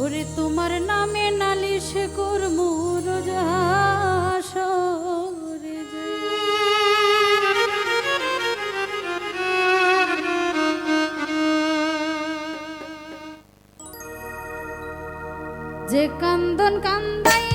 ওরে তোমার নামে নালিশ করমু যে। যে কান্দন কান্দাই